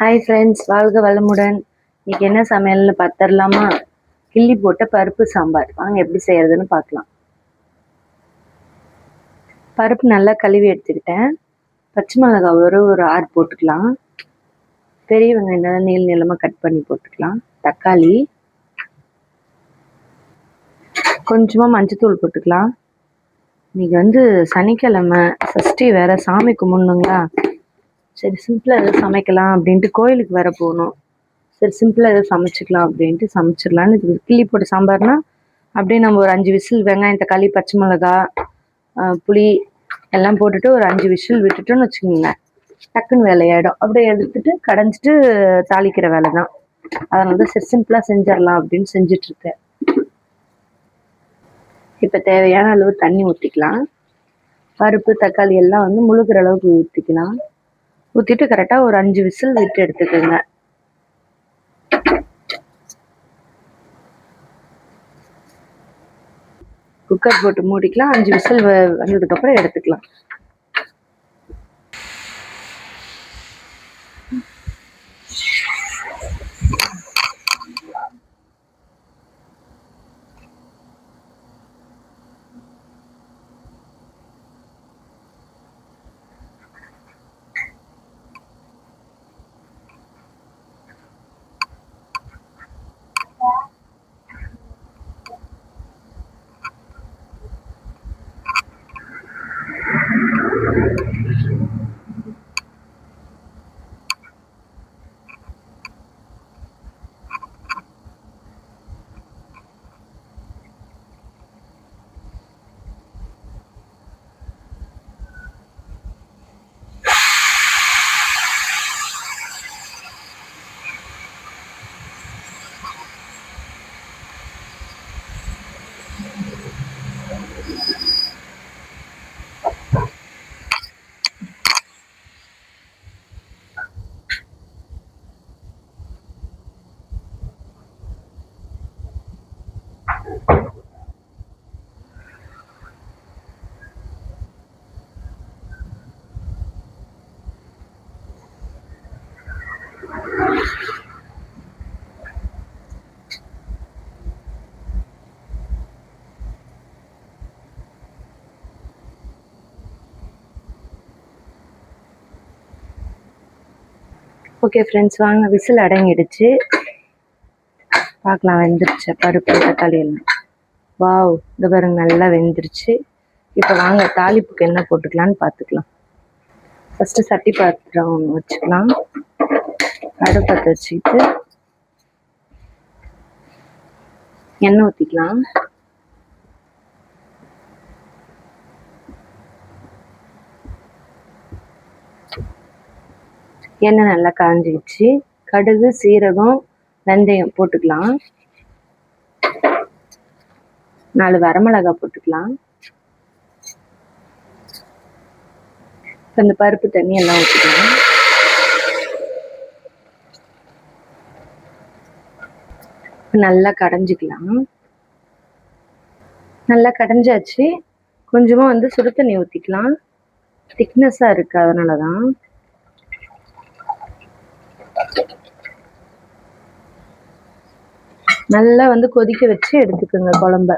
Hi friends வாழ்க வளமுடன். இன்னைக்கு என்ன சமையல்னு பார்த்துடலாமா? கிள்ளி போட்ட பருப்பு சாம்பார். வாங்க எப்படி செய்யறதுன்னு பார்க்கலாம். பருப்பு நல்லா கழுவி எடுத்துக்கிட்டேன். பச்சை மிளகாய் ஒரு ஒரு ஆறு போட்டுக்கலாம். பெரிய வெங்காயம் நல்லா நீள நீளமாக கட் பண்ணி போட்டுக்கலாம். தக்காளி. கொஞ்சமாக மஞ்சத்தூள் போட்டுக்கலாம். இன்னைக்கு வந்து சனிக்கிழமை சஷ்டி வேற சாமி கும்பிடணுங்களா? சரி சிம்பிளாக எதாவது சமைக்கலாம் அப்படின்ட்டு கோயிலுக்கு வேற போகணும். சரி சிம்பிளாக எதாவது சமைச்சிக்கலாம் அப்படின்ட்டு சமைச்சிடலான்னு இது கிள்ளி போட்டு சாம்பார்னா அப்படியே நம்ம ஒரு அஞ்சு விசில் வெங்காயம் தக்காளி பச்சை மிளகா புளி எல்லாம் போட்டுட்டு ஒரு அஞ்சு விசில் விட்டுட்டோம்னு வச்சுக்கோங்களேன். டக்குன்னு வேலையாயிடும். அப்படியே எடுத்துட்டு கடைஞ்சிட்டு தாளிக்கிற வேலை தான் அதனால தான் சரி சிம்பிளாக செஞ்சிடலாம் அப்படின்னு செஞ்சுட்டு இருக்கேன் இப்போ தேவையான அளவு தண்ணி ஊற்றிக்கலாம் பருப்பு தக்காளி எல்லாம் வந்து முழுகிற அளவுக்கு ஊற்றிக்கலாம் ஊற்றிட்டு கரெக்டாக ஒரு அஞ்சு விசில் விட்டு எடுத்துக்கோங்க. குக்கர் போட்டு மூடிக்கலாம் அஞ்சு விசில் வந்ததுக்கப்புறம் எடுத்துக்கலாம். ஓகே ஃப்ரெண்ட்ஸ் வாங்க. விசில் அடங்கிடுச்சு. பார்க்கலாம் வெந்துருச்சு? பருப்பு தக்காளி எல்லாம். வாவ் இந்த பாருங்க நல்லா வெந்துருச்சு. இப்போ வாங்க தாளிப்புக்கு என்ன போட்டுக்கலான்னு பார்த்துக்கலாம். ஃபஸ்ட்டு சட்டி பாத்திரம் ஒன்று வச்சுக்கலாம். அடுப்பத்தை வச்சுக்கிட்டு எண்ணெய் ஊற்றிக்கலாம் எண்ணெய் நல்லா காஞ்சிடுச்சு கடுகு சீரகம் வெந்தயம் போட்டுக்கலாம். நாலு வரமிளகா போட்டுக்கலாம். இப்ப இந்த பருப்பு தண்ணி எல்லாம் ஊற்றிக்கலாம் நல்லா கடைஞ்சிக்கலாம். நல்லா கடைஞ்சாச்சு. கொஞ்சமாக வந்து சுடு தண்ணி ஊற்றிக்கலாம் திக்னஸாக இருக்குது அதனால தான் நல்லா வந்து கொதிக்க வச்சு எடுத்துக்கோங்க குழம்ப.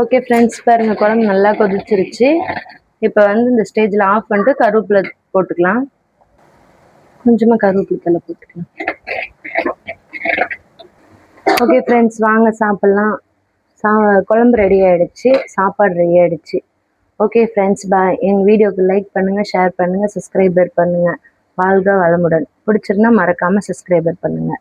ஓகே ஃப்ரெண்ட்ஸ் பாருங்க குழம்பு நல்லா கொதிச்சிருச்சு. இப்போ வந்து இந்த ஸ்டேஜில் ஆஃப் பண்ணிட்டு கருவேப்பிலை போட்டுக்கலாம். கொஞ்சமாக கருவேப்பிலை தலை போட்டுக்கலாம். ஓகே ஃப்ரெண்ட்ஸ் வாங்க சாப்பிட்லாம். சா குழம்பு ரெடி ஆகிடுச்சு சாப்பாடு ரெடி ஆகிடுச்சு ஓகே ஃப்ரெண்ட்ஸ் பாய் எங்கள் வீடியோக்கு லைக் பண்ணுங்கள் ஷேர் பண்ணுங்கள் சப்ஸ்கிரைபர் பண்ணுங்கள் வாழ்க வளமுடன். பிடிச்சிருந்தா மறக்காமல் சப்ஸ்கிரைபர் பண்ணுங்கள்